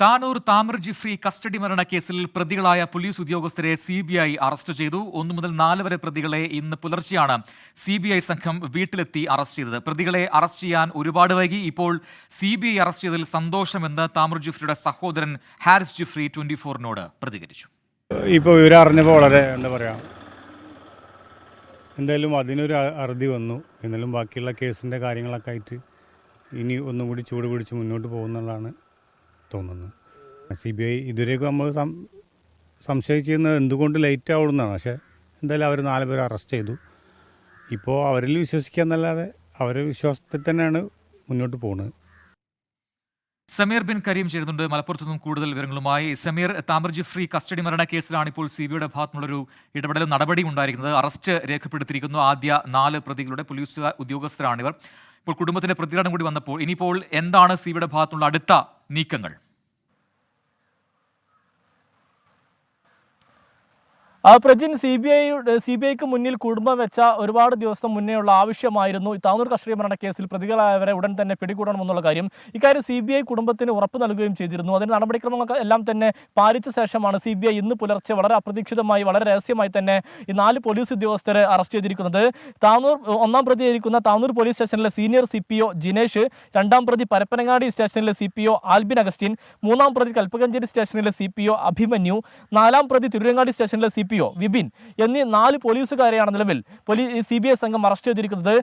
Tanur Tamar Jifri custody മരണ കേസിൽ പ്രതികളായ പോലീസ് ഉദ്യോഗസ്ഥരെ സി ബി ഐ അറസ്റ്റ് ചെയ്തു. ഒന്നു മുതൽ നാല് വരെ പ്രതികളെ ഇന്ന് പുലർച്ചെയാണ് സി ബി ഐ സംഘം വീട്ടിലെത്തി അറസ്റ്റ് ചെയ്തത്. പ്രതികളെ അറസ്റ്റ് ചെയ്യാൻ ഒരുപാട് വൈകി. ഇപ്പോൾ സി ബി ഐ അറസ്റ്റ് ചെയ്തതിൽ സന്തോഷമെന്ന് താമർ ജിഫ്രിയുടെ സഹോദരൻ ഹാരിസ് ജിഫ്രി ട്വന്റി ഫോറിനോട് പ്രതികരിച്ചു. ഇപ്പോൾ വിവരം അറിഞ്ഞപ്പോൾ വളരെ എന്താ പറയുക എന്തായാലും അതിനൊരു അറുതി വന്നു. എന്നാലും ബാക്കിയുള്ള കേസിന്റെ കാര്യങ്ങളൊക്കെ ആയിട്ട് ഇനി ഒന്നും കൂടി ചൂട് പിടിച്ച് മുന്നോട്ട് പോകുന്നുള്ളതാണ് തോന്നുന്നത് സി ബി ഐ ഇതുവരെയൊക്കെ നമ്മൾ സംശയിച്ചിരുന്നത് എന്തുകൊണ്ട് ലേറ്റ് ആവുന്നതാണ് പക്ഷേ എന്തായാലും അവർ നാല് പേരെ അറസ്റ്റ് ചെയ്തു. ഇപ്പോൾ അവരിൽ വിശ്വസിക്കുക എന്നല്ലാതെ അവരുടെ വിശ്വാസത്തിൽ തന്നെയാണ് മുന്നോട്ട് പോകുന്നത് സമീർ ബിൻ കരീം ചേരുന്നുണ്ട് മലപ്പുറത്തു നിന്നും കൂടുതൽ വിവരങ്ങളുമായി സമീർ താമർ ജിഫ്രി കസ്റ്റഡി മരണ കേസിലാണ് ഇപ്പോൾ സി ബിയുടെ ഭാഗത്തുനിന്നുള്ളൊരു ഇടപെടലും നടപടി ഉണ്ടായിരിക്കുന്നത്. അറസ്റ്റ് രേഖപ്പെടുത്തിയിരിക്കുന്നു. ആദ്യ നാല് പ്രതികളുടെ പോലീസ് ഉദ്യോഗസ്ഥരാണിവർ ഇപ്പോൾ കുടുംബത്തിന്റെ പ്രതികരണം കൂടി വന്നപ്പോൾ ഇനിയിപ്പോൾ എന്താണ് സി ബിയുടെ ഭാഗത്തുള്ള അടുത്ത നീക്കങ്ങൾ? Prajin C B I C B ഐക്ക് മുന്നിൽ കുടുംബം വെച്ച ഒരുപാട് ദിവസം മുന്നേയുള്ള ആവശ്യമായിരുന്നു. താനൂർ കസ്റ്റഡി മരണ കേസിൽ പ്രതികളായവരെ ഉടൻ തന്നെ പിടികൂടണമെന്നുള്ള കാര്യം ഇക്കാര്യം സി ബി ഐ കുടുംബത്തിന് ഉറപ്പ് നൽകുകയും ചെയ്തിരുന്നു. അതിന് നടപടിക്രമങ്ങൾ എല്ലാം തന്നെ പാലിച്ച ശേഷമാണ് സി ബി ഐ ഇന്ന് പുലർച്ചെ വളരെ അപ്രതീക്ഷിതമായി വളരെ രഹസ്യമായി തന്നെ ഈ നാല് പോലീസ് ഉദ്യോഗസ്ഥരെ അറസ്റ്റ് ചെയ്തിരിക്കുന്നത്. താനൂർ ഒന്നാം പ്രതിയായിരിക്കുന്ന താനൂർ പോലീസ് സ്റ്റേഷനിലെ senior C P O Jinesh രണ്ടാം പ്രതി പരപ്പനങ്ങാടി സ്റ്റേഷനിലെ C P O Albin Augustin മൂന്നാം പ്രതി കൽപ്പകഞ്ചേരി സ്റ്റേഷനിലെ സി പി ഒ അഭിമന്യു നാലാം പ്രതി തിരുരങ്ങാടി സ്റ്റേഷനിലെ സി പി വിപിൻ എന്നീ നാല് പോലീസുകാരെയാണ് നിലവിൽ. പോലീസ് സി ബി ഐ സംഘം അറസ്റ്റ് ചെയ്തിരിക്കുന്നത്